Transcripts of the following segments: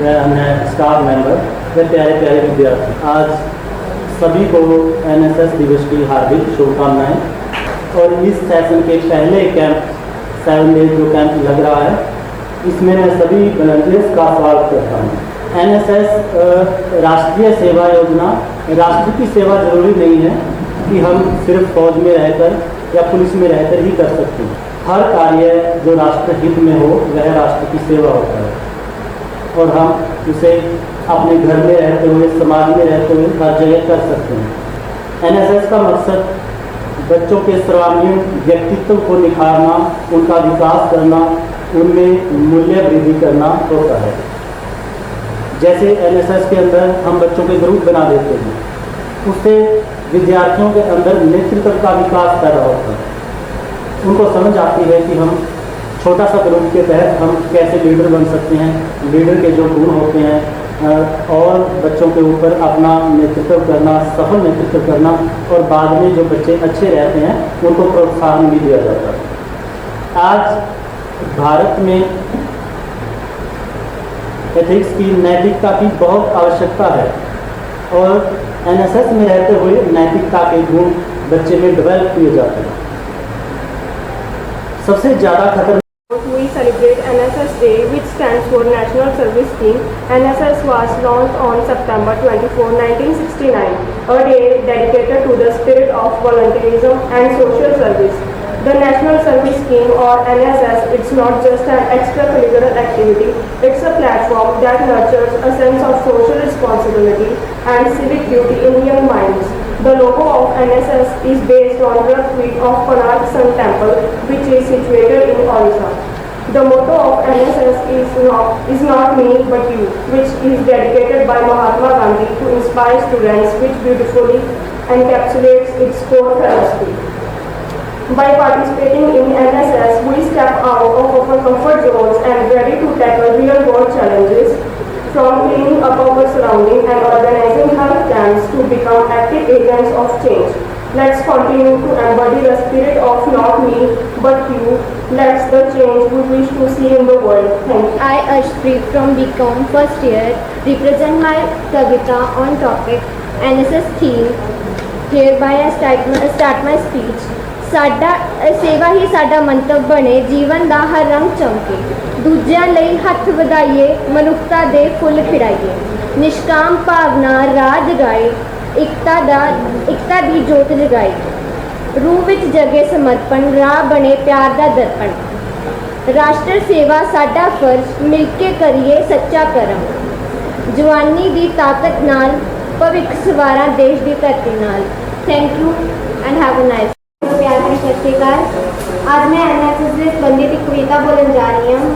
मैं staff member व प्यारे प्यारे विद्यार्थी, आज सभी को एनएसएस दिवस की हार्दिक शुभकामनाएँ। और इस सेशन के पहले कैंप सेवन डेज़ जो कैंप लग रहा है, इसमें मैं सभी वॉलंटियर्स का स्वागत करता हूँ। एनएसएस राष्ट्रीय सेवा योजना, राष्ट्र की सेवा ज़रूरी नहीं है कि हम सिर्फ़ फौज में रहकर या पुलिस में रहकर ही कर सकते हैं। हर कार्य जो राष्ट्र हित में हो, वह राष्ट्र की सेवा होता है। और हम उसे अपने घर में रहते हुए, समाज में रहते हुए हर जगह कर सकते हैं। एनएसएस का मकसद बच्चों के सर्वांगीण व्यक्तित्व को निखारना, उनका विकास करना, उनमें मूल्य वृद्धि करना होता है। जैसे एनएसएस के अंदर हम बच्चों के ग्रुप बना देते हैं, उससे विद्यार्थियों के अंदर नेतृत्व का विकास पैदा होता है। उनको समझ आती है कि हम छोटा सा ग्रुप के तहत हम कैसे लीडर बन सकते हैं, लीडर के जो गुण होते हैं और बच्चों के ऊपर अपना नेतृत्व करना, सफल नेतृत्व करना और बाद में जो बच्चे अच्छे रहते हैं, उनको प्रोत्साहन भी दिया जाता है। आज भारत में एथिक्स की नैतिकता की बहुत आवश्यकता है और एनएसएस में रहते हुए नैतिकता के गुण बच्चे में डेवलप किए जाते हैं। सबसे ज़्यादा खतर We celebrate NSS Day, which stands for National Service Scheme. NSS was launched on September 24, 1969, a day dedicated to the spirit of volunteerism and social service. The National Service Scheme or NSS, it's not just an extracurricular activity, it's a platform that nurtures a sense of social responsibility and civic duty in young minds. The logo of NSS is based on the feet of Konark Sun Temple, which is situated in Orissa. The motto of NSS is not, is not me but you, which is dedicated by Mahatma Gandhi to inspire students, which beautifully encapsulates its core philosophy. By participating in NSS, we step out of our comfort zones and ready to tackle real world challenges, from cleaning up our surroundings and organizing health camps to become active agents of change. Let's continue to embody the spirit of not me but you. Let's the change we wish to see in the world. Thank you. I, Ashpreet from BCom first year, represent my Kavita on topic NSS theme. Hereby I start my, start my speech. ਸਾਡਾ ਅ, ਸੇਵਾ ਹੀ ਸਾਡਾ ਮੰਤਵ ਬਣੇ ਜੀਵਨ ਦਾ ਹਰ ਰੰਗ ਚਮਕੇ ਦੂਜਿਆਂ ਲਈ ਹੱਥ ਵਧਾਈਏ ਮਨੁੱਖਤਾ ਦੇ ਫੁੱਲ ਖਿੜਾਈਏ ਨਿਸ਼ਕਾਮ ਭਾਵਨਾ ਰਾਜ ਜਗਾਏ ਇਕਤਾ ਦਾ ਇਕਤਾ ਦੀ ਜੋਤ ਜਗਾਏ ਰੂਹ ਵਿੱਚ ਜਗੇ ਸਮਰਪਣ, ਰਾਹ ਬਣੇ ਪਿਆਰ ਦਾ ਦਰਪਣ। ਰਾਸ਼ਟਰ ਸੇਵਾ ਸਾਡਾ ਫਰਜ਼, ਮਿਲ ਕੇ ਕਰੀਏ ਸੱਚਾ ਕਰਮ। ਜਵਾਨੀ ਦੀ ਤਾਕਤ ਨਾਲ, ਭਵਿੱਖ ਸਵਾਰਾਂ ਦੇਸ਼ ਦੀ ਧਰਤੀ ਨਾਲ। Thank you and have a nice ਪਿਆਰ ਭਰੀ ਸਤਿ ਸ਼੍ਰੀ ਅਕਾਲ। ਅੱਜ ਮੈਂ ਐਨਐਸਐਸ ਦੇ ਸੰਬੰਧਿਤ ਇੱਕ ਕਵਿਤਾ ਬੋਲਣ ਜਾ ਰਹੀ ਹਾਂ।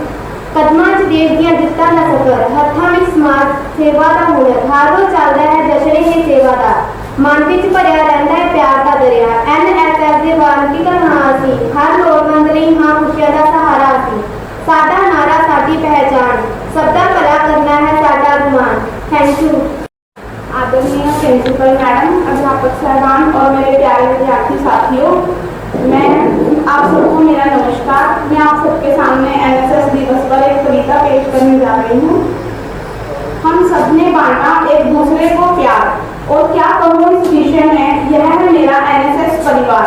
ਕਦਮਾਂ 'ਚ ਦੇਸ਼ ਦੀਆਂ ਦਿੱਤਾਂ ਦਾ ਸਫਰ ਹੱਥਾਂ ਵਿੱਚ ਸਮਾਜ ਸੇਵਾ ਦਾ ਹੁਨਰ ਹਰ ਰੋਜ਼ ਚੱਲਦਾ ਹੈ ਜਸ਼ਨ ਇਹ ਸੇਵਾ ਦਾ। ਮਨ ਵਿੱਚ ਭਰਿਆ ਰਹਿੰਦਾ ਹੈ ਪਿਆਰ ਦਾ ਦਰਿਆ ਐਨਐਸਐਸ ਦੇ ਵਾਲੰਟੀਅਰ ਹਾਂ ਅਸੀਂ ਹਰ ਲੋੜਵੰਦ ਲਈ ਹਾਂ ਖੁਸ਼ੀਆਂ ਦਾ ਸਹਾਰਾ ਅਸੀਂ ਸਾਡਾ ਨਾਰਾ ਸਾਡੀ ਪਹਿਚਾਨ ਸਭ ਦਾ ਭਲਾ ਕਰਨਾ ਹੈ ਸਾਡਾ ਅਰਮਾਨ ਥੈਂਕ ਯੂ आदरणीय प्रिंसिपल मैडम अध्यापक साहबान और मेरे प्यारे विद्यार्थी साथियों मैं आप सबको मेरा नमस्कार मैं आप सबके सामने एनएसएस दिवस पर एक कविता पेश करने जा रही हूँ हम सब ने बांटा एक दूसरे को प्यार और क्या कहूँ इस विषय में? यह है मेरा एनएसएस परिवार।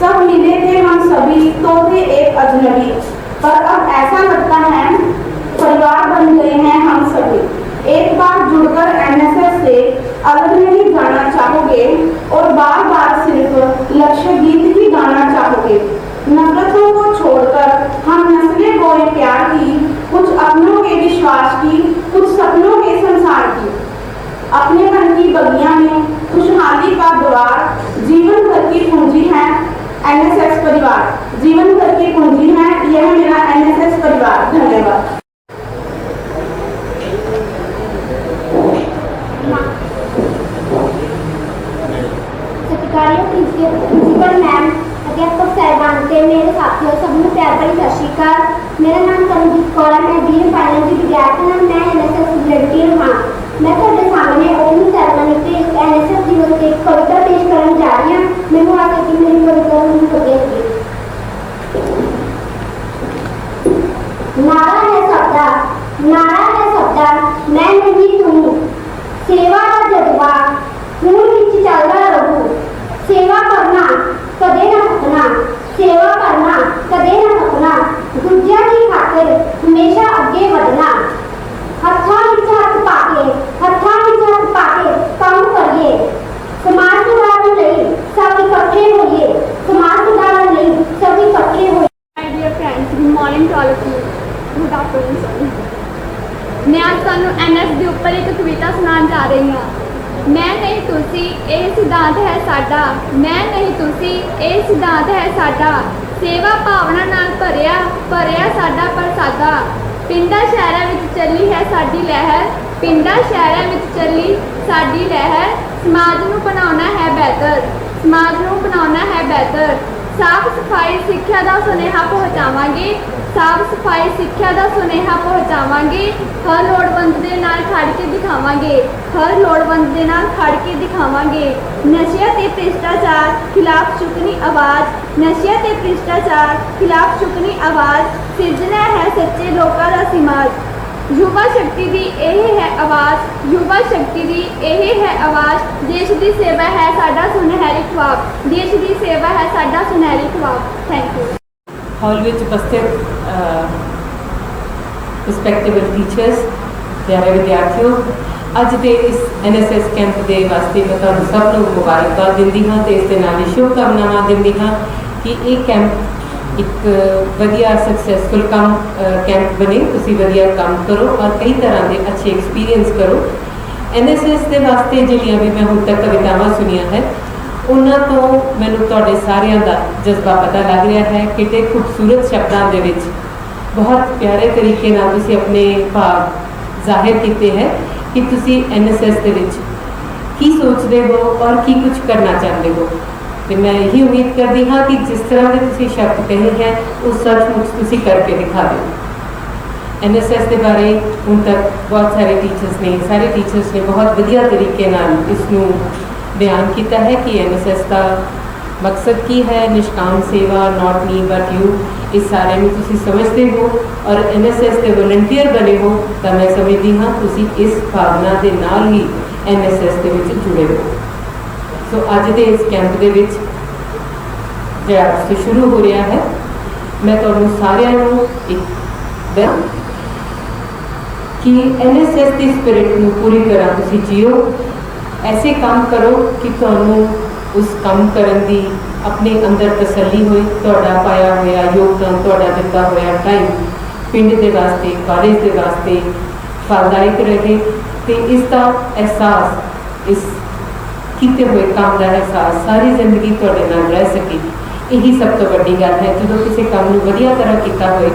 सब मिले थे हम सभी तो थे एक अजनबी। पर अब ऐसा लगता है, परिवार बन गए हैं हम सभी। एक बार जुड़कर एनएसएस से अलग नहीं जाना चाहोगे और बार बार सिर्फ़ लक्ष्य गीत ही गाना चाहोगे। नफरतों को छोड़कर हम नस्लें बोए प्यार की, कुछ अपनों के विश्वास की, कुछ सपनों के संसार की। अपने मन की बगिया में खुशहाली का द्वार जीवन भर की पूंजी है एनएसएस परिवार। जीवन भर की पूंजी है, यह मेरा एनएसएस परिवार। धन्यवाद। मेरा नाम करमजीत कौर है, मैं बी ए फाइनल की विद्यार्थी हूँ, मैं एन एस एस वॉलंटियर हाँ। ਮੈਂ ਤੁਹਾਡੇ ਸਾਹਮਣੇ ਓਪਨਿੰਗ ਸੈਰੇਮਨੀ ਤੇ ਐਨਐਸਐਸ ਦਿਵਸ ਤੇ ਕਵਿਤਾ ਪੇਸ਼ ਕਰਨ ਜਾ ਰਹੀ ਹਾਂ, ਮੈਨੂੰ ਆਸ ਹੈ ਕਿ ਮੇਰੀ ਕਵਿਤਾ ਨੂੰ ਵਧੀਆ ਨਾਰਾ ਹੈ ਸਭ ਨਾਰਾ ਹੈ ਸਭ ਦਾ ਅੱਜ ਤੁਹਾਨੂੰ ਐਨਐਸ ਦੇ ਉੱਪਰ ਇੱਕ ਕਵਿਤਾ ਸੁਣਾਉਣ ਜਾ ਰਹੀ ਹਾਂ ਮੈਂ ਨਹੀਂ ਤੁਸੀਂ ਇਹ ਸਿਧਾਂਤ ਹੈ ਸਾਡਾ। ਮੈਂ ਨਹੀਂ, ਤੁਸੀਂ, ਇਹ ਸਿਧਾਂਤ ਹੈ ਸਾਡਾ। ਸੇਵਾ ਭਾਵਨਾ ਨਾਲ ਭਰਿਆ ਭਰਿਆ ਸਾਡਾ ਪ੍ਰਸਾਦਾ। ਪਿੰਡਾਂ ਸ਼ਹਿਰਾਂ ਵਿੱਚ ਚੱਲੀ ਹੈ ਸਾਡੀ ਲਹਿਰ। ਪਿੰਡਾਂ ਸ਼ਹਿਰਾਂ ਵਿੱਚ ਚੱਲੀ ਸਾਡੀ ਲਹਿਰ। ਸਮਾਜ ਨੂੰ ਬਣਾਉਣਾ ਹੈ ਬਿਹਤਰ। ਸਮਾਜ ਨੂੰ ਬਣਾਉਣਾ ਹੈ ਬਿਹਤਰ। ਸਾਫ਼ ਸਫ਼ਾਈ ਸਿੱਖਿਆ ਦਾ ਸੁਨੇਹਾ ਪਹੁੰਚਾਵਾਂਗੇ। ਸਾਫ਼ ਸਫ਼ਾਈ ਸਿੱਖਿਆ ਦਾ ਸੁਨੇਹਾ ਪਹੁੰਚਾਵਾਂਗੇ। ਹਰ ਲੋੜਵੰਦ ਦੇ ਨਾਲ ਖੜ ਕੇ ਦਿਖਾਵਾਂਗੇ। ਹਰ ਲੋੜਵੰਦ ਦੇ ਨਾਲ ਖੜ ਕੇ ਦਿਖਾਵਾਂਗੇ। ਨਸ਼ਿਆਂ ਤੇ ਭ੍ਰਿਸ਼ਟਾਚਾਰ ਖਿਲਾਫ ਚੁੱਕਣੀ ਆਵਾਜ਼। ਨਸ਼ਿਆਂ ਤੇ ਭ੍ਰਿਸ਼ਟਾਚਾਰ ਖਿਲਾਫ ਚੁੱਕਣੀ ਆਵਾਜ਼। ਸਿਰਜਣਾ ਹੈ ਸੱਚੇ ਲੋਕਾਂ ਦਾ ਸਮਾਜ ਯੁਵਾ ਸ਼ਕਤੀ ਦੀ ਇਹ ਹੈ ਆਵਾਜ਼। ਯੁਵਾ ਸ਼ਕਤੀ ਦੀ ਇਹ ਹੈ ਆਵਾਜ਼। ਦੇਸ਼ ਦੀ ਸੇਵਾ ਹੈ ਸਾਡਾ ਸੁਨਹਿਰੀ ਖੁਆਬ। ਦੇਸ਼ ਦੀ ਸੇਵਾ ਹੈ ਸਾਡਾ ਸੁਨਹਿਰੀ ਖੁਆਬ। ਥੈਂਕ ਯੂ ਹਾਲ ਵਿੱਚ ਉਪਸਥਿਤ ਰਿਸਪੈਕਟੇਬਲ ਟੀਚਰਸ ਪਿਆਰੇ ਵਿਦਿਆਰਥੀਓ, ਅੱਜ ਦੇ ਇਸ ਐਨਐਸਐਸ ਕੈਂਪ ਦੇ ਵਾਸਤੇ ਮੈਂ ਤੁਹਾਨੂੰ ਸਭ ਨੂੰ ਮੁਬਾਰਕਬਾਦ ਦਿੰਦੀ ਹਾਂ ਤੇ ਇਸ ਦੇ ਨਾਲ ਹੀ ਸ਼ੁਭਕਾਮਨਾਵਾਂ ਦਿੰਦੀ ਹਾਂ ਕਿ ਇਹ ਕੈਂਪ ਇੱਕ ਵਧੀਆ ਸਕਸੈਸਫੁਲ ਕੰਮ ਕੈਂਪ ਬਣੇ। ਤੁਸੀਂ ਵਧੀਆ ਕੰਮ ਕਰੋ ਔਰ ਕਈ ਤਰ੍ਹਾਂ ਦੇ ਅੱਛੇ ਐਕਸਪੀਰੀਅੰਸ ਕਰੋ। ਐਨਐਸਐਸ ਦੇ ਵਾਸਤੇ ਜਿਹੜੀਆਂ ਵੀ ਮੈਂ ਹੁਣ ਤੱਕ ਕਵਿਤਾਵਾਂ ਸੁਣੀਆਂ ਹੈ ਉਹਨਾਂ ਤੋਂ ਮੈਨੂੰ ਤੁਹਾਡੇ ਸਾਰਿਆਂ ਦਾ ਜਜ਼ਬਾ ਪਤਾ ਲੱਗ ਰਿਹਾ ਹੈ ਕਿਤੇ ਖੂਬਸੂਰਤ ਸ਼ਬਦਾਂ ਦੇ ਵਿੱਚ ਬਹੁਤ ਪਿਆਰੇ ਤਰੀਕੇ ਨਾਲ ਤੁਸੀਂ ਆਪਣੇ ਭਾਵ ਜ਼ਾਹਿਰ ਕੀਤੇ ਹੈ ਕਿ ਤੁਸੀਂ ਐਨਐਸਐਸ ਦੇ ਵਿੱਚ ਕੀ ਸੋਚਦੇ ਹੋ ਔਰ ਕੀ ਕੁਝ ਕਰਨਾ ਚਾਹੁੰਦੇ ਹੋ। ਤੇ ਮੈਂ ਇਹੀ ਉਮੀਦ ਕਰਦੀ ਹਾਂ ਕਿ ਜਿਸ ਤਰ੍ਹਾਂ ਦੇ ਤੁਸੀਂ ਸ਼ਬਦ ਕਹੇ ਹੈ, ਉਹ ਸੱਚਮੁੱਚ ਤੁਸੀਂ ਕਰਕੇ ਦਿਖਾ ਦਿਓ। ਐਨਐਸਐਸ ਦੇ ਬਾਰੇ ਹੁਣ ਤੱਕ ਬਹੁਤ ਸਾਰੇ ਟੀਚਰਸ ਨੇ, ਸਾਰੇ ਟੀਚਰਸ ਨੇ ਬਹੁਤ ਵਧੀਆ ਤਰੀਕੇ ਨਾਲ ਇਸ ਨੂੰ ਬਿਆਨ ਕੀਤਾ ਹੈ ਕਿ ਐਨਐਸਐਸ ਦਾ ਮਕਸਦ ਕੀ ਹੈ? ਨਿਸ਼ਕਾਮ ਸੇਵਾ ਨਾਟ ਮੀ ਬਟ ਯੂ ਇਸ ਸਾਰੇ ਨੂੰ ਤੁਸੀਂ ਸਮਝਦੇ ਹੋ ਔਰ ਐਨਐਸਐਸ ਦੇ ਵਲੰਟੀਅਰ ਬਣੇ ਹੋ ਤਾਂ ਮੈਂ ਸਮਝਦੀ ਹਾਂ ਤੁਸੀਂ ਇਸ ਭਾਵਨਾ ਦੇ ਨਾਲ ਹੀ ਐਨਐਸਐਸ ਦੇ ਵਿੱਚ ਜੁੜੇ ਹੋ। ਸੋ ਅੱਜ ਦੇ ਇਸ ਕੈਂਪ ਦੇ ਵਿੱਚ ਜਿਹੜਾ ਅੱਜ ਸ਼ੁਰੂ ਹੋ ਰਿਹਾ ਹੈ, ਮੈਂ ਤੁਹਾਨੂੰ ਸਾਰਿਆਂ ਨੂੰ ਇੱਕ ਬੈ- ਕਿ ਐਨਐਸਐਸ ਦੀ ਸਪਿਰਿਟ ਨੂੰ ਪੂਰੀ ਤਰ੍ਹਾਂ ਤੁਸੀਂ ਜੀਓ। ਐਸੇ ਕੰਮ ਕਰੋ ਕਿ ਤੁਹਾਨੂੰ ਉਸ ਕੰਮ ਕਰਨ ਦੀ ਆਪਣੇ ਅੰਦਰ ਤਸੱਲੀ ਹੋਏ ਤੁਹਾਡਾ ਪਾਇਆ ਹੋਇਆ ਯੋਗਦਾਨ ਤੁਹਾਡਾ ਦਿੱਤਾ ਹੋਇਆ ਟਾਈਮ ਪਿੰਡ ਦੇ ਵਾਸਤੇ ਕਾਲਜ ਦੇ ਵਾਸਤੇ ਫਲਦਾਇਕ ਰਹੇ ਤੇ ਇਸ ਦਾ ਅਹਿਸਾਸ ਇਸ ਕੀਤੇ ਹੋਏ ਕੰਮ ਦਾ ਅਹਿਸਾਸ ਸਾਰੀ ਜ਼ਿੰਦਗੀ ਤੁਹਾਡੇ ਨਾਲ ਰਹਿ ਸਕੇ ਇਹੀ ਸਭ ਤੋਂ ਵੱਡੀ ਗੱਲ ਹੈ ਜਦੋਂ ਕਿਸੇ ਕੰਮ ਨੂੰ ਵਧੀਆ ਤਰ੍ਹਾਂ ਕੀਤਾ ਹੋਏ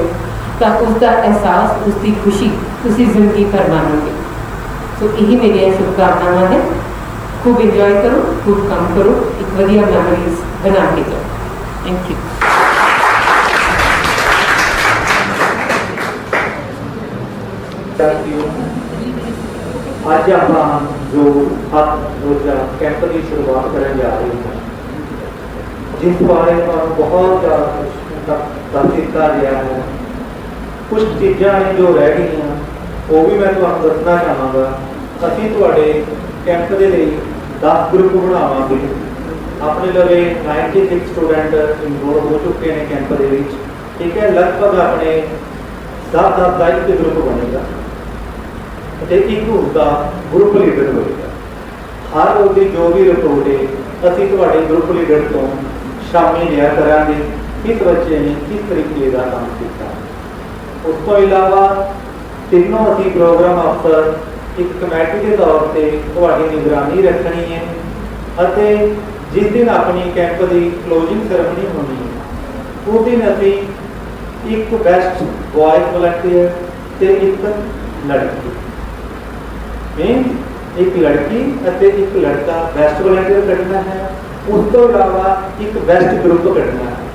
ਤਾਂ ਉਸ ਦਾ ਅਹਿਸਾਸ ਉਸ ਦੀ ਖੁਸ਼ੀ ਤੁਸੀਂ ਜ਼ਿੰਦਗੀ ਭਰ ਮਾਣੋਗੇ ਸੋ ਇਹੀ ਮੇਰੀਆਂ ਸ਼ੁਭਕਾਮਨਾਵਾਂ ਹੈ ਖੂਬ ਇੰਜੋਏ ਕਰੋ ਖੂਬ ਕੰਮ ਕਰੋ ਇੱਕ ਵਧੀਆ ਮੈਮਰੀਜ਼ ਬਣਾ ਕੇ ਜਾਓ ਥੈਂਕ ਯੂ ਸਾਥੀਓ ਅੱਜ ਆਪਾਂ ਜੋ ਹੱਥ ਰੋਜ਼ਾ ਕੈਂਪ ਦੀ ਸ਼ੁਰੂਆਤ ਕਰਨ ਜਾ ਰਹੇ ਹਾਂ ਜਿਸ ਬਾਰੇ ਤੁਹਾਨੂੰ ਬਹੁਤ ਜ਼ਿਆਦਾ ਕੁਝ ਦੱਸ ਦਿੱਤਾ ਗਿਆ ਹੈ ਕੁਝ ਚੀਜ਼ਾਂ ਨੇ ਜੋ ਰਹਿ ਗਈਆਂ ਉਹ ਵੀ ਮੈਂ ਤੁਹਾਨੂੰ ਦੱਸਣਾ ਚਾਹਾਂਗਾ ਅਸੀਂ ਤੁਹਾਡੇ ਕੈਂਪ ਦੇ ਲਈ 10 ਗਰੁੱਪ ਬਣਾਵਾਂਗੇ। ਆਪਣੇ ਲਵੇ 96 ਸਟੂਡੈਂਟ ਇਨਰੋਲ ਹੋ ਚੁੱਕੇ ਨੇ ਕੈਂਪ ਦੇ ਵਿੱਚ। ਠੀਕ ਹੈ, ਲਗਭਗ ਆਪਣੇ 10 10 ਦਾ ਇੱਕ ਗਰੁੱਪ ਬਣੇਗਾ। ਅਤੇ ਇੱਕ ਉਸਦਾ ਗਰੁੱਪ ਲੀਡਰ ਹੋਏਗਾ। ਹਰ ਉਹਦੀ ਜੋ ਵੀ ਰਿਪੋਰਟ ਹੈ ਅਸੀਂ ਤੁਹਾਡੇ ਗਰੁੱਪ ਲੀਡਰ ਤੋਂ ਸ਼ਾਮਿਲ ਲਿਆ ਕਰਾਂਗੇ, ਕਿਸ ਬੱਚੇ ਨੇ ਕਿਸ ਤਰੀਕੇ ਦਾ ਕੰਮ ਕੀਤਾ। ਉਸ ਤੋਂ ਇਲਾਵਾ ਤਿੰਨੋਂ ਅਸੀਂ ਪ੍ਰੋਗਰਾਮ ਅਫਸਰ ਇੱਕ ਕਮੇਟੀ ਦੇ ਤੌਰ ਤੇ ਤੁਹਾਡੀ ਨਿਗਰਾਨੀ ਰੱਖਣੀ ਹੈ ਅਤੇ ਜਿਸ ਦਿਨ ਆਪਣੀ ਕੈਂਪ ਦੀ ਕਲੋਜ਼ਿੰਗ ਸੈਰੇਮਨੀ ਹੋਣੀ ਹੈ, ਉਸ ਦਿਨ ਅਸੀਂ ਇੱਕ ਬੈਸਟ ਬॉयਜ਼ ਵਲੰਟੀਅਰ ਤੇ ਇੱਕ ਲੜਕੀ ਮੇਨ ਇੱਕ ਲੜਕੀ ਅਤੇ ਇੱਕ ਲੜਕਾ ਬੈਸਟ ਵਲੰਟੀਅਰ ਕੱਢਣਾ ਹੈ, ਉਸ ਤੋਂ ਇਲਾਵਾ ਇੱਕ ਬੈਸਟ ਗਰੁੱਪ ਕੱਢਣਾ ਹੈ।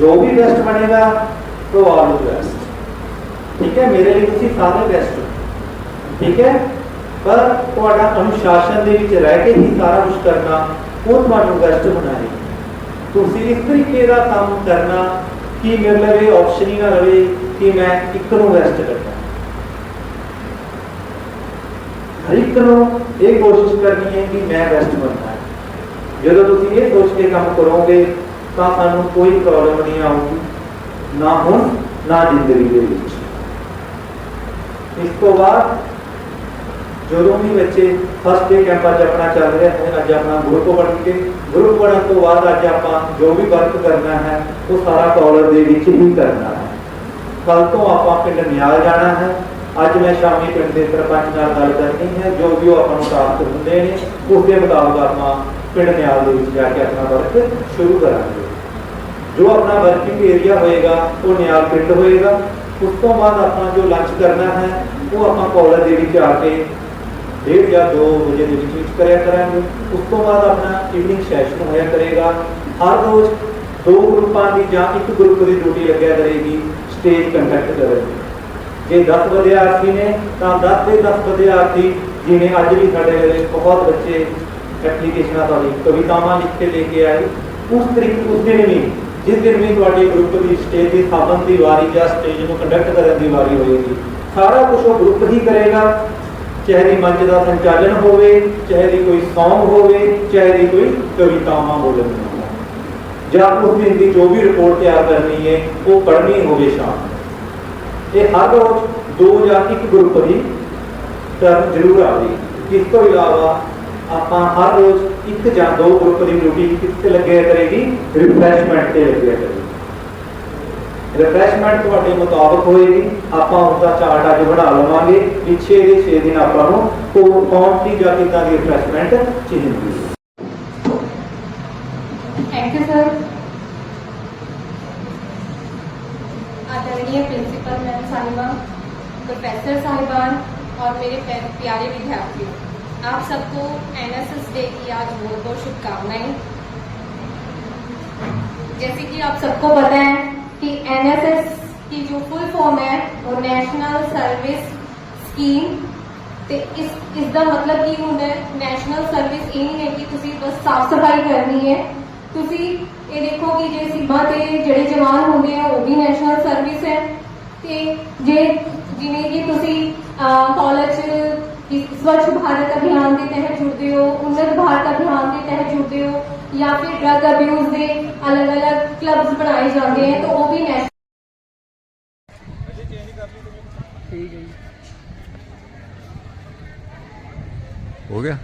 ਜੋ ਵੀ ਬੈਸਟ ਬਣੇਗਾ, ਉਹ ਆਲ ਨੂੰ ਬੈਸਟ ਠੀਕ ਹੈ, ਮੇਰੇ ਲਈ ਤੁਸੀਂ ਸਾਰੇ ਬੈਸਟ ਹੋ। ਠੀਕ ਹੈ ਪਰ ਤੁਹਾਡਾ ਅਨੁਸ਼ਾਸਨ ਦੇ ਵਿੱਚ ਰਹਿ ਕੇ ਹੀ ਸਾਰਾ ਕੁਝ ਕਰਨਾ ਉਹ ਤੁਹਾਨੂੰ ਬੈਸਟ ਬਣਾਏ ਤੁਸੀਂ ਇਸ ਤਰੀਕੇ ਦਾ ਕੰਮ ਕਰਨਾ ਕਿ ਮੇਰੇ ਲਈ ਆਪਸ਼ਨ ਹੀ ਨਾ ਰਵੇ ਕਿ ਮੈਂ ਇੱਕ ਨੂੰ ਬੈਸਟ ਕਰਦਾ ਹਰ ਇੱਕ ਨੂੰ ਇਹ ਕੋਸ਼ਿਸ਼ ਕਰਨੀ ਹੈ ਕਿ ਮੈਂ ਬੈਸਟ ਬਣਨਾ ਹੈ ਜਦੋਂ ਤੁਸੀਂ ਇਹ ਸੋਚ ਕੇ ਕੰਮ ਕਰੋਗੇ ਤਾਂ ਸਾਨੂੰ ਕੋਈ ਪ੍ਰੋਬਲਮ ਨਹੀਂ ਆਊਗੀ ਨਾ ਹੁਣ ਨਾ ਜ਼ਿੰਦਗੀ ਦੇ ਵਿੱਚ ਇਸ ਤੋਂ ਬਾਅਦ ਜਦੋਂ ਵੀ ਬੱਚੇ ਫਸਟ ਡੇ ਕੈਂਪ ਅੱਜ ਆਪਣਾ ਚੱਲ ਰਿਹਾ ਹੈ, ਅੱਜ ਆਪਣਾ ਗਰੁੱਪ ਬਣ ਕੇ ਗਰੁੱਪ ਬਣਨ ਤੋਂ ਬਾਅਦ ਅੱਜ ਆਪਾਂ ਜੋ ਵੀ ਵਰਕ ਕਰਨਾ ਹੈ, ਉਹ ਸਾਰਾ ਕਾਲਜ ਦੇ ਵਿੱਚ ਹੀ ਕਰਨਾ ਹੈ। ਕੱਲ ਤੋਂ ਆਪਾਂ ਪਿੰਡ ਨਿਆਲ ਜਾਣਾ ਹੈ। ਅੱਜ ਮੈਂ ਸ਼ਾਮੀ ਪਿੰਡ ਦੇ ਸਰਪੰਚ ਨਾਲ ਗੱਲ ਕਰਨੀ ਹੈ, ਜੋ ਵੀ ਉਹ ਆਪਾਂ ਨੂੰ ਟਾਸਕ ਹੁੰਦੇ ਨੇ ਉਸ ਦੇ ਮੁਤਾਬਕ ਆਪਾਂ ਪਿੰਡ ਨਿਆਲ ਦੇ ਵਿੱਚ ਜਾ ਕੇ ਆਪਣਾ ਵਰਕ ਸ਼ੁਰੂ ਕਰਾਂਗੇ। ਜੋ ਆਪਣਾ ਵਰਕਿੰਗ ਏਰੀਆ ਹੋਏਗਾ, ਉਹ ਨਿਆਲ ਪਿੰਡ ਹੋਏਗਾ। ਉਸ ਤੋਂ ਬਾਅਦ ਆਪਾਂ ਜੋ ਲੰਚ ਕਰਨਾ ਹੈ, ਉਹ ਆਪਾਂ ਕਾਲਜ ਦੇ ਵਿੱਚ ਆ ਕੇ ਡੇਢ ਜਾਂ 2 ਵਜੇ ਦੇ ਵਿੱਚ ਵਿੱਚ ਕਰਿਆ ਕਰਾਂਗੇ। ਉਸ ਤੋਂ ਬਾਅਦ ਆਪਣਾ ਈਵਨਿੰਗ ਸੈਸ਼ਨ ਹੋਇਆ ਕਰੇਗਾ। ਹਰ ਰੋਜ਼ ਦੋ ਗਰੁੱਪਾਂ ਦੀ ਜਾਂ ਇੱਕ ਗਰੁੱਪ ਦੀ ਡਿਊਟੀ ਲੱਗਿਆ ਕਰੇਗੀ ਸਟੇਜ ਕੰਟੈਕਟ ਕਰਨ ਜੇ 10 ਵਿਦਿਆਰਥੀ ਨੇ, ਤਾਂ 10 ਦੇ 10 ਵਿਦਿਆਰਥੀ ਜਿਵੇਂ ਅੱਜ ਵੀ ਸਾਡੇ ਵੇਲੇ ਬਹੁਤ ਬੱਚੇ ਐਪਲੀਕੇਸ਼ਨਾਂ ਤੁਹਾਡੀ ਕਵਿਤਾਵਾਂ ਲਿਖ ਕੇ ਲੈ ਕੇ ਆਏ, ਉਸ ਤਰੀਕੇ, ਉਸ ਦਿਨ ਵੀ, ਜਿਸ ਦਿਨ ਵੀ ਤੁਹਾਡੇ ਗਰੁੱਪ ਦੀ ਸਟੇਜ ਦੀ ਸਥਾਪਨ ਦੀ ਵਾਰੀ ਜਾਂ ਸਟੇਜ ਨੂੰ ਕੰਡਕਟ ਕਰਨ ਦੀ ਵਾਰੀ ਹੋਏਗੀ, ਸਾਰਾ ਕੁਝ ਉਹ ਗਰੁੱਪ ਹੀ ਕਰੇਗਾ। ਚਾਹੇ ਦੀ ਮੰਚ ਦਾ ਸੰਚਾਲਨ ਹੋਵੇ ਚਾਹੇ ਦੀ ਕੋਈ Song ਹੋਵੇ ਚਾਹੇ ਦੀ ਕੋਈ ਕਵਿਤਾਵਾਂ ਬੋਲਣ ਜਾਂ ਉਸ ਦਿਨ ਦੀ ਜੋ ਵੀ ਰਿਪੋਰਟ ਤਿਆਰ ਕਰਨੀ ਹੈ, ਉਹ ਪੜ੍ਹਨੀ ਹੋਵੇ ਸ਼ਾਮ ਇਹ ਹਰ ਰੋਜ਼ ਦੋ ਜਾਂ ਇੱਕ ਗਰੁੱਪ ਦੀ ਟਰਨ ਜ਼ਰੂਰ ਆਵੇਗੀ ਇਸ ਤੋਂ ਇਲਾਵਾ ਆਪਾਂ ਹਰ ਰੋਜ਼ ਇੱਕ ਜਾਂ ਦੋ ਗਰੁੱਪ ਦੀ ਡਿਊਟੀ ਕਿੱਥੇ ਲੱਗਿਆ ਕਰੇਗੀ? ਰਿਫਰੈਸ਼ਮੈਂਟ ਤੇ ਲੱਗਿਆ ਕਰੇਗੀ। ਰਿਫਰੈਸ਼ਮੈਂਟ ਤੁਹਾਡੇ ਮੁਤਾਬਕ ਹੋਏਗੀ ਆਪਾਂ ਉਸ ਦਾ ਚਾਰਟ ਅੱਜ ਬਣਾ ਲਵਾਂਗੇ ਪਿੱਛੇ ਦੇ 6 ਦਿਨ ਆਪਾਂ ਨੂੰ ਕੋ- ਕੌਣ ਸੀ ਜਾਂ ਕਿੱਦਾਂ ਦੀ ਰਿਫਰੈਸ਼ਮੈਂਟ ਚਾਹੀਦੀ ਹੈ थैंक यू सर आदरणीय प्रिंसिपल मैम साहिबा प्रोफेसर साहिबान और मेरे प्या- प्यारे विद्यार्थियों आप सबको एनएसएस डे की आज बहुत बहुत शुभकामनाएं जैसे कि आप सबको पता है कि एनएसएस की जो फुल फॉर्म है, वो नेशनल सर्विस स्कीम ਤੇ ਇਸ ਇਸ ਦਾ ਮਤਲਬ ਕੀ ਹੁੰਦਾ ਹੈ ਨੈਸ਼ਨਲ ਸਰਵਿਸ ਇਹ ਨਹੀਂ ਹੈ ਕਿ ਤੁਸੀਂ ਬਸ ਸਾਫ਼ ਸਫ਼ਾਈ ਕਰਨੀ ਹੈ ਤੁਸੀਂ ਇਹ ਦੇਖੋ ਕਿ ਜੇ ਸੀਮਾ ਤੇ ਜਿਹੜੇ ਜਵਾਨ ਹੁੰਦੇ ਆ ਉਹ ਵੀ ਨੈਸ਼ਨਲ ਸਰਵਿਸ ਹੈ ਤੇ ਜੇ ਜਿਵੇਂ ਕਿ ਤੁਸੀਂ ਕਾਲਜ ਸਵੱਛ ਭਾਰਤ ਅਭਿਆਨ ਦੇ ਤਹਿਤ ਜੁੜਦੇ ਹੋ ਉਨਤ ਭਾਰਤ ਅਭਿਆਨ ਦੇ ਤਹਿਤ ਜੁੜਦੇ ਹੋ ਜਾਂ ਫਿਰ ਡਰਗ ਅਬਿਊਜ਼ ਦੇ ਅਲੱਗ-ਅਲੱਗ ਕਲੱਬਸ ਬਣਾਏ ਜਾਂਦੇ ਆ ਤਾਂ ਉਹ ਵੀ ਨੈਸ਼ਨਲ ਹੋ ਗਿਆ?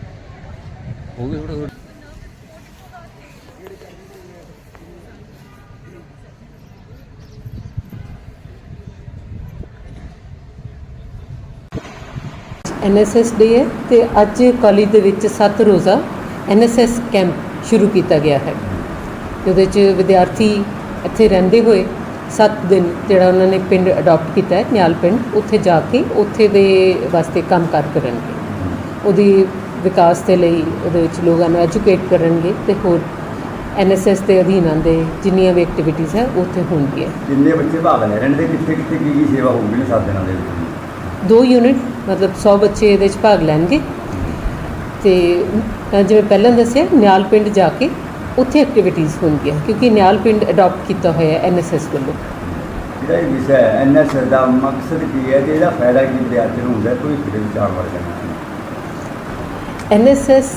ਹੋ ਗਿਆ ਥੋੜਾ ਥੋੜਾ ਐਨਐਸਐਸ ਡੇ ਹੈ ਤੇ ਅੱਜ ਕਾਲਜ ਦੇ ਵਿੱਚ 7 ਰੋਜ਼ਾ ਐਨਐਸਐਸ ਕੈਂਪ ਸ਼ੁਰੂ ਕੀਤਾ ਗਿਆ ਹੈ। ਉਹਦੇ 'ਚ ਵਿਦਿਆਰਥੀ ਇੱਥੇ ਰਹਿੰਦੇ ਹੋਏ 7 ਦਿਨ ਜਿਹੜਾ ਉਹਨਾਂ ਨੇ ਪਿੰਡ ਅਡਾਪਟ ਕੀਤਾ ਹੈ ਨਿਆਲ ਪਿੰਡ ਉੱਥੇ ਜਾ ਕੇ ਉੱਥੇ ਦੇ ਵਾਸਤੇ ਕੰਮ ਕਾਰ ਕਰਨਗੇ। ਉਹਦੀ ਵਿਕਾਸ ਦੇ ਲਈ ਉਹਦੇ ਵਿੱਚ ਲੋਕਾਂ ਨੂੰ ਐਜੂਕੇਟ ਕਰਨਗੇ ਤੇ ਹੋਰ ਐਨਐਸਐਸ ਦੇ ਅਧੀਨ ਆਉਂਦੇ ਜਿੰਨੀਆਂ ਵੀ ਐਕਟੀਵਿਟੀਜ਼ ਹੈ ਉੱਥੇ ਹੋਣਗੀਆਂ। ਜਿੰਨੇ ਬੱਚੇ ਭਾਗ ਲੈ ਰਹੇ ਨੇ ਤੇ ਕਿੱਥੇ ਕਿੱਥੇ ਕੀ ਕੀ ਸੇਵਾ ਹੋਊਗੀ ਨੇ ਸੱਤ ਦਿਨਾਂ ਦੇ ਵਿੱਚ? ਦੋ ਯੂਨਿਟ ਮਤਲਬ 100 ਬੱਚੇ ਇਹਦੇ ਵਿੱਚ ਭਾਗ ਲੈਣਗੇ। ਤੇ ਜਿਵੇਂ ਪਹਿਲਾਂ ਦੱਸਿਆ ਨਿਆਲ ਪਿੰਡ ਜਾ ਕੇ ਉੱਥੇ ਐਕਟੀਵਿਟੀਜ਼ ਹੋਣਗੀਆਂ ਕਿਉਂਕਿ ਨਿਆਲ ਪਿੰਡ ਅਡਾਪਟ ਕੀਤਾ ਹੋਇਆ ਐਨਐਸਐਸ ਵੱਲੋਂ। ਜਿਹੜਾ ਇਹ ਵਿਸ਼ਾ ਹੈ ਐਨਐਸਐਸ ਦਾ ਮਕਸਦ ਕੀ ਹੈ ਤੇ ਇਹਦਾ ਫਾਇਦਾ ਕੀ ਵਿਦਿਆਰਥੀ ਨੂੰ ਹੁੰਦਾ ਕੋਈ ਦੇ ਵਿਚਾਰ ਜਾਣਨਾ ਐਨਐਸਐਸ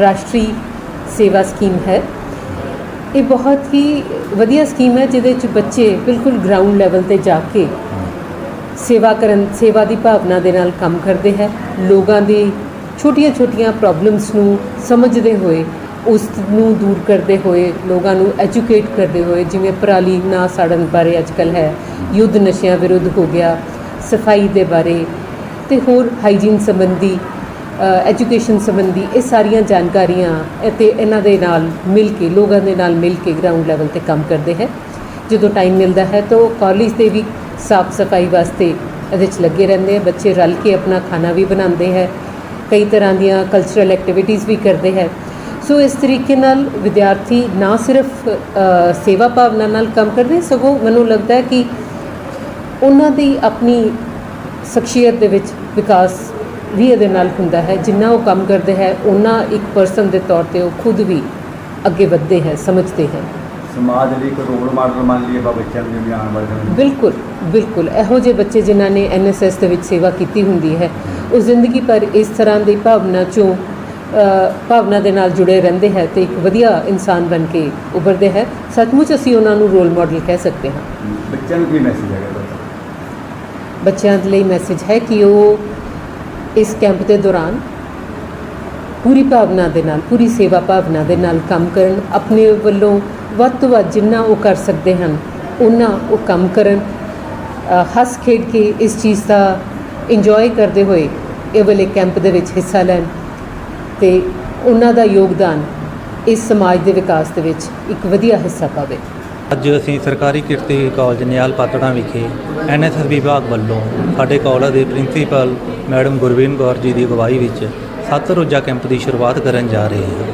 ਰਾਸ਼ਟਰੀ ਸੇਵਾ ਸਕੀਮ ਹੈ। ਇਹ ਬਹੁਤ ਹੀ ਵਧੀਆ ਸਕੀਮ ਹੈ ਜਿਹਦੇ ਵਿੱਚ ਬੱਚੇ ਬਿਲਕੁਲ ਗਰਾਊਂਡ ਲੈਵਲ ਤੇ ਜਾ ਕੇ ਸੇਵਾ ਕਰਨ ਸੇਵਾ ਦੀ ਭਾਵਨਾ ਦੇ ਨਾਲ ਕੰਮ ਕਰਦੇ ਹੈ। ਲੋਕਾਂ ਦੀ ਛੋਟੀਆਂ-ਛੋਟੀਆਂ ਪ੍ਰੋਬਲਮਸ ਨੂੰ ਸਮਝਦੇ ਹੋਏ ਉਸ ਨੂੰ ਦੂਰ ਕਰਦੇ ਹੋਏ, ਲੋਕਾਂ ਨੂੰ ਐਜੂਕੇਟ ਕਰਦੇ ਹੋਏ, ਜਿਵੇਂ ਪਰਾਲੀ ਨਾ ਸਾੜਨ ਬਾਰੇ ਅੱਜਕੱਲ ਹੈ, ਯੁੱਧ ਨਸ਼ਿਆਂ ਵਿਰੁੱਧ ਹੋ ਗਿਆ, ਸਫ਼ਾਈ ਦੇ ਬਾਰੇ ਤੇ ਹੋਰ ਹਾਈਜੀਨ ਸੰਬੰਧੀ ਐਜੂਕੇਸ਼ਨ ਸੰਬੰਧੀ ਇਹ ਸਾਰੀਆਂ ਜਾਣਕਾਰੀਆਂ ਅਤੇ ਇਹਨਾਂ ਦੇ ਨਾਲ ਮਿਲ ਕੇ, ਲੋਕਾਂ ਦੇ ਨਾਲ ਮਿਲ ਕੇ ਗਰਾਊਂਡ ਲੈਵਲ ਤੇ ਕੰਮ ਕਰਦੇ ਹੈ। ਜਦੋਂ ਟਾਈਮ ਮਿਲਦਾ ਹੈ ਤਾਂ ਉਹ ਕਾਲਜ ਦੇ ਵੀ ਸਾਫ਼ ਸਫ਼ਾਈ ਵਾਸਤੇ ਇਹਦੇ 'ਚ ਲੱਗੇ ਰਹਿੰਦੇ ਆ ਬੱਚੇ ਰਲ ਕੇ ਆਪਣਾ ਖਾਣਾ ਵੀ ਬਣਾਉਂਦੇ ਹੈ ਕਈ ਤਰ੍ਹਾਂ ਦੀਆਂ ਕਲਚਰਲ ਐਕਟੀਵਿਟੀਜ਼ ਵੀ ਕਰਦੇ ਹੈ। ਸੋ ਇਸ ਤਰੀਕੇ ਨਾਲ ਵਿਦਿਆਰਥੀ ਨਾ ਸਿਰਫ ਸੇਵਾ ਭਾਵਨਾ ਨਾਲ ਕੰਮ ਕਰਦੇ ਸਗੋਂ ਮੈਨੂੰ ਲੱਗਦਾ ਹੈ ਕਿ ਉਹਨਾਂ ਦੀ ਆਪਣੀ ਸ਼ਖਸੀਅਤ ਦੇ ਵਿੱਚ ਵਿਕਾਸ ਵੀ ਇਹਦੇ ਨਾਲ ਹੁੰਦਾ ਹੈ। ਜਿੰਨਾ ਉਹ ਕੰਮ ਕਰਦੇ ਹੈ ਉਹਨਾਂ ਇੱਕ ਪਰਸਨ ਦੇ ਤੌਰ ਤੇ ਉਹ ਖੁਦ ਵੀ ਅੱਗੇ ਵੱਧਦੇ ਹੈ ਸਮਝਦੇ ਹੈ। ਸਮਾਜ ਲਈ ਇੱਕ ਰੋਲ ਮਾਡਲ ਮੰਨ ਲਈਏ ਆਪਾਂ ਬੱਚਿਆਂ ਨੂੰ ਜਿਵੇਂ ਆਉਣ ਵਾਲੇ। ਬਿਲਕੁਲ ਬਿਲਕੁਲ। ਇਹੋ ਜਿਹੇ ਬੱਚੇ ਜਿਨ੍ਹਾਂ ਨੇ ਐਨਐਸਐਸ ਦੇ ਵਿੱਚ ਸੇਵਾ ਕੀਤੀ ਹੁੰਦੀ ਹੈ ਉਹ ਜ਼ਿੰਦਗੀ ਭਰ ਇਸ ਤਰ੍ਹਾਂ ਦੀ ਭਾਵਨਾ ਚੋਂ ਭਾਵਨਾ ਦੇ ਨਾਲ ਜੁੜੇ ਰਹਿੰਦੇ ਹੈ ਤੇ ਇੱਕ ਵਧੀਆ ਇਨਸਾਨ ਬਣ ਕੇ ਉੱਭਰਦੇ ਹੈ। ਸੱਚਮੁੱਚ ਅਸੀਂ ਉਹਨਾਂ ਨੂੰ ਰੋਲ ਮਾਡਲ ਕਹਿ ਸਕਦੇ ਹਾਂ। ਬੱਚਿਆਂ ਨੂੰ ਕੀ ਮੈਸੇਜ ਹੈਗਾ ਬੱਚਿਆਂ ਦੇ ਲਈ ਮੈਸੇਜ ਹੈ ਕਿ ਉਹ ਇਸ ਕੈਂਪ ਦੇ ਦੌਰਾਨ ਪੂਰੀ ਭਾਵਨਾ ਦੇ ਨਾਲ ਪੂਰੀ ਸੇਵਾ ਭਾਵਨਾ ਦੇ ਨਾਲ ਕੰਮ ਕਰਨ ਆਪਣੇ ਵੱਲੋਂ ਵੱਧ ਤੋਂ ਵੱਧ ਜਿੰਨਾ ਉਹ ਕਰ ਸਕਦੇ ਹਨ ਉਹਨਾਂ ਉਹ ਕੰਮ ਕਰਨ ਹੱਸ ਖੇਡ ਕੇ ਇਸ ਚੀਜ਼ ਦਾ ਇੰਜੋਏ ਕਰਦੇ ਹੋਏ ਇਹ ਵਾਲੇ ਕੈਂਪ ਦੇ ਵਿੱਚ ਹਿੱਸਾ ਲੈਣ ਤੇ ਉਹਨਾਂ ਦਾ ਯੋਗਦਾਨ ਇਸ ਸਮਾਜ ਦੇ ਵਿਕਾਸ ਦੇ ਵਿੱਚ ਇੱਕ ਵਧੀਆ ਹਿੱਸਾ ਪਾਵੇ। ਅੱਜ ਅਸੀਂ ਸਰਕਾਰੀ ਕਿਰਤੀ ਕਾਲਜ ਨਿਆਲ ਪਾਤੜਾਂ ਵਿਖੇ ਐਨਐਸਐਸ ਵਿਭਾਗ ਵੱਲੋਂ ਸਾਡੇ ਕਾਲਜ ਦੇ ਪ੍ਰਿੰਸੀਪਲ ਮੈਡਮ ਗੁਰਵੀਨ ਕੌਰ ਜੀ ਦੀ ਅਗਵਾਈ ਵਿੱਚ ਸੱਤ ਰੋਜ਼ਾ ਕੈਂਪ ਦੀ ਸ਼ੁਰੂਆਤ ਕਰਨ ਜਾ ਰਹੇ ਹਾਂ।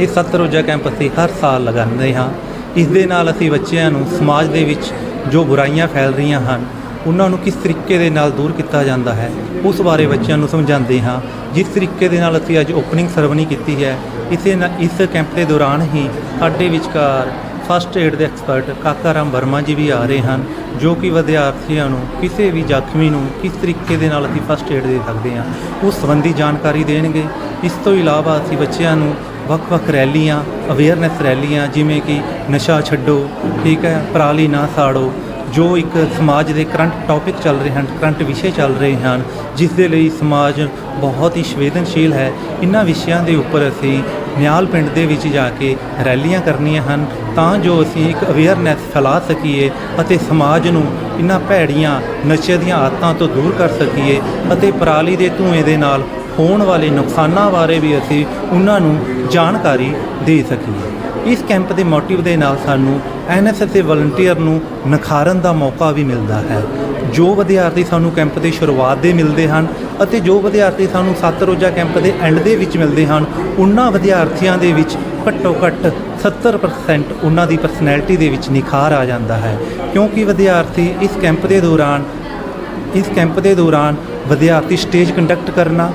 ਇਹ ਸੱਤ ਰੋਜ਼ਾ ਕੈਂਪ ਅਸੀਂ ਹਰ ਸਾਲ ਲਗਾਉਂਦੇ ਹਾਂ। ਇਸ ਦੇ ਨਾਲ ਅਸੀਂ ਬੱਚਿਆਂ ਨੂੰ ਸਮਾਜ ਦੇ ਵਿੱਚ ਜੋ ਬੁਰਾਈਆਂ ਫੈਲ ਰਹੀਆਂ ਹਨ ਉਹਨਾਂ ਨੂੰ ਕਿਸ ਤਰੀਕੇ ਦੇ ਨਾਲ ਦੂਰ ਕੀਤਾ ਜਾਂਦਾ ਹੈ, ਉਸ ਬਾਰੇ ਬੱਚਿਆਂ ਨੂੰ ਸਮਝਾਉਂਦੇ ਹਾਂ। ਜਿਸ ਤਰੀਕੇ ਦੇ ਨਾਲ ਅਸੀਂ ਅੱਜ ਓਪਨਿੰਗ ਸਰਵਨੀ ਕੀਤੀ ਹੈ, ਇਸੇ ਨਾਲ ਇਸ ਕੈਂਪ ਦੇ ਦੌਰਾਨ ਹੀ ਸਾਡੇ ਵਿਚਕਾਰ ਫਸਟ ਏਡ ਦੇ ਐਕਸਪਰਟ ਕਾਕਾ ਰਾਮ ਵਰਮਾ ਜੀ ਵੀ ਆ ਰਹੇ ਹਨ, ਜੋ ਕਿ ਵਿਦਿਆਰਥੀਆਂ ਨੂੰ, ਕਿਸੇ ਵੀ ਜ਼ਖਮੀ ਨੂੰ ਕਿਸ ਤਰੀਕੇ ਦੇ ਨਾਲ ਅਸੀਂ ਫਸਟ ਏਡ ਦੇ ਸਕਦੇ ਹਾਂ, ਉਸ ਸੰਬੰਧੀ ਜਾਣਕਾਰੀ ਦੇਣਗੇ। ਇਸ ਤੋਂ ਇਲਾਵਾ ਅਸੀਂ ਬੱਚਿਆਂ ਨੂੰ ਵੱਖ-ਵੱਖ ਰੈਲੀਆਂ ਅਵੇਅਰਨੈਸ ਰੈਲੀਆਂ, ਜਿਵੇਂ ਕਿ ਨਸ਼ਾ ਛੱਡੋ, ਠੀਕ ਹੈ, ਪਰਾਲੀ ਨਾ ਸਾੜੋ ਜੋ ਇੱਕ ਸਮਾਜ ਦੇ ਕਰੰਟ ਟੌਪਿਕ ਚੱਲ ਰਹੇ ਹਨ, ਕਰੰਟ ਵਿਸ਼ੇ ਚੱਲ ਰਹੇ ਹਨ ਜਿਸ ਦੇ ਲਈ ਸਮਾਜ ਬਹੁਤ ਹੀ ਸੰਵੇਦਨਸ਼ੀਲ ਹੈ। ਇਹਨਾਂ ਵਿਸ਼ਿਆਂ ਦੇ ਉੱਪਰ ਅਸੀਂ ਨਿਆਲ ਪਿੰਡ ਦੇ ਵਿੱਚ ਜਾ ਕੇ ਰੈਲੀਆਂ ਕਰਨੀਆਂ ਹਨ, ਤਾਂ ਜੋ ਅਸੀਂ ਇੱਕ ਅਵੇਅਰਨੈਸ ਫੈਲਾ ਸਕੀਏ ਅਤੇ ਸਮਾਜ ਨੂੰ ਇਹਨਾਂ ਭੈੜੀਆਂ ਨਸ਼ੇ ਦੀਆਂ ਆਦਤਾਂ ਤੋਂ ਦੂਰ ਕਰ ਸਕੀਏ ਅਤੇ ਪਰਾਲੀ ਦੇ ਧੂਏ ਦੇ ਨਾਲ ਹੋਣ ਵਾਲੇ ਨੁਕਸਾਨਾਂ ਬਾਰੇ ਵੀ ਅਸੀਂ ਉਹਨਾਂ ਨੂੰ ਜਾਣਕਾਰੀ ਦੇ ਸਕੀਏ। ਇਸ ਕੈਂਪ ਦੇ ਮੋਟਿਵ ਦੇ ਨਾਲ ਸਾਨੂੰ ਐਨਐਸਐਸ ਦੇ ਵਲੰਟੀਅਰ ਨੂੰ ਨਿਖਾਰਨ ਦਾ ਮੌਕਾ ਵੀ ਮਿਲਦਾ ਹੈ। ਜੋ ਵਿਦਿਆਰਥੀ ਸਾਨੂੰ ਕੈਂਪ ਦੇ ਸ਼ੁਰੂਆਤ ਦੇ ਮਿਲਦੇ ਹਨ ਅਤੇ ਜੋ ਵਿਦਿਆਰਥੀ ਸਾਨੂੰ ਸੱਤ ਰੋਜ਼ਾ ਕੈਂਪ ਦੇ ਐਂਡ ਦੇ ਵਿੱਚ ਮਿਲਦੇ ਹਨ, ਉਹਨਾਂ ਵਿਦਿਆਰਥੀਆਂ ਦੇ ਵਿੱਚ ਘੱਟੋ ਘੱਟ 70% ਉਹਨਾਂ ਦੀ ਪਰਸਨੈਲਿਟੀ ਦੇ ਵਿੱਚ ਨਿਖਾਰ ਆ ਜਾਂਦਾ ਹੈ। ਕਿਉਂਕਿ ਵਿਦਿਆਰਥੀ ਇਸ ਕੈਂਪ ਦੇ ਦੌਰਾਨ, ਇਸ ਕੈਂਪ ਦੇ ਦੌਰਾਨ ਵਿਦਿਆਰਥੀ ਸਟੇਜ ਕੰਡਕਟ ਕਰਨਾ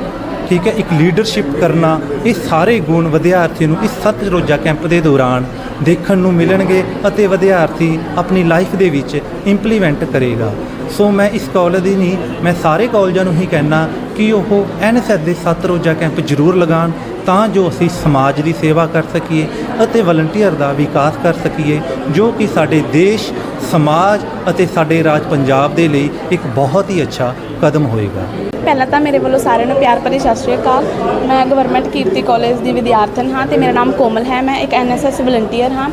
ਠੀਕ ਹੈ, ਇੱਕ ਲੀਡਰਸ਼ਿਪ ਕਰਨਾ, ਇਹ ਸਾਰੇ ਗੁਣ ਵਿਦਿਆਰਥੀ ਨੂੰ ਇਸ ਸੱਤ ਰੋਜ਼ਾ ਕੈਂਪ ਦੇ ਦੌਰਾਨ ਦੇਖਣ ਨੂੰ ਮਿਲਣਗੇ ਅਤੇ ਵਿਦਿਆਰਥੀ ਆਪਣੀ ਲਾਈਫ ਦੇ ਵਿੱਚ ਇੰਪਲੀਮੈਂਟ ਕਰੇਗਾ। ਸੋ ਮੈਂ ਇਸ ਕਾਲਜ ਦੀ ਨਹੀਂ, ਮੈਂ ਸਾਰੇ ਕਾਲਜਾਂ ਨੂੰ ਹੀ ਕਹਿਣਾ ਕਿ ਉਹ ਐਨਐਸਐਸ ਦੇ ਸੱਤ ਰੋਜ਼ਾ ਕੈਂਪ ਜ਼ਰੂਰ ਲਗਾਉਣ, ਤਾਂ ਜੋ ਅਸੀਂ ਸਮਾਜ ਦੀ ਸੇਵਾ ਕਰ ਸਕੀਏ ਅਤੇ ਵਲੰਟੀਅਰ ਦਾ ਵਿਕਾਸ ਕਰ ਸਕੀਏ, ਜੋ ਕਿ ਸਾਡੇ ਦੇਸ਼ ਸਮਾਜ ਅਤੇ ਸਾਡੇ ਰਾਜ ਪੰਜਾਬ ਦੇ ਲਈ ਇੱਕ ਬਹੁਤ ਹੀ ਅੱਛਾ ਕਦਮ ਹੋਏਗਾ। ਪਹਿਲਾਂ ਤਾਂ ਮੇਰੇ ਵੱਲੋਂ ਸਾਰਿਆਂ ਨੂੰ ਪਿਆਰ ਭਰੀ ਸਤਿ ਸ਼੍ਰੀ ਅਕਾਲ। ਮੈਂ ਗਵਰਨਮੈਂਟ ਕੀਰਤੀ ਕਾਲਜ ਦੀ ਵਿਦਿਆਰਥਣ ਹਾਂ ਤੇ ਮੇਰਾ ਨਾਮ ਕੋਮਲ ਹੈ। ਮੈਂ ਇੱਕ ਐਨਐਸਐਸ ਵਲੰਟੀਅਰ ਹਾਂ।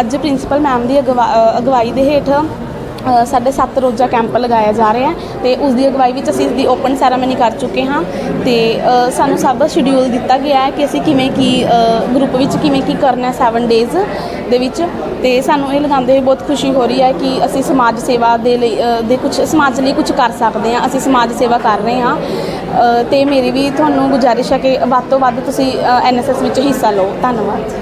ਅੱਜ ਪ੍ਰਿੰਸੀਪਲ ਮੈਮ ਦੀ ਅਗਵਾ- ਅਗਵਾਈ ਦੇ ਹੇਠ ਸਾਡੇ ਸੱਤ ਰੋਜ਼ਾ ਕੈਂਪ ਲਗਾਇਆ ਜਾ ਰਿਹਾ ਹੈ ਤੇ ਉਸ ਦੀ ਅਗਵਾਈ ਵਿੱਚ ਅਸੀਂ ਇਸ ਦੀ ਓਪਨ ਸੈਰਾਮਨੀ ਕਰ ਚੁੱਕੇ ਹਾਂ ਤੇ ਸਾਨੂੰ ਸਭ ਸ਼ਡਿਊਲ ਦਿੱਤਾ ਗਿਆ ਹੈ ਕਿ ਅਸੀਂ ਕਿਵੇਂ ਕੀ ਗਰੁੱਪ ਵਿੱਚ ਕਿਵੇਂ ਕੀ ਕਰਨਾ ਹੈ 7 ਡੇਜ਼ ਦੇ ਵਿੱਚ ਤੇ ਸਾਨੂੰ ਇਹ ਲਗਾਉਂਦੇ ਹੋਏ ਬਹੁਤ ਖੁਸ਼ੀ ਹੋ ਰਹੀ ਹੈ ਕਿ ਅਸੀਂ ਸਮਾਜ ਸੇਵਾ ਦੇ ਲਈ ਦੇ ਕੁਝ ਸਮਾਜ ਲਈ ਕੁਝ ਕਰ ਸਕਦੇ ਹਾਂ ਅਸੀਂ ਸਮਾਜ ਸੇਵਾ ਕਰ ਰਹੇ ਹਾਂ। ਅ, ਤੇ ਮੇਰੀ ਵੀ ਤੁਹਾਨੂੰ ਗੁਜ਼ਾਰਿਸ਼ ਹੈ ਕਿ ਵੱਧ ਤੋਂ ਵੱਧ ਤੁਸੀਂ ਐਨਐਸਐਸ ਵਿੱਚ ਹਿੱਸਾ ਲਓ। ਧੰਨਵਾਦ।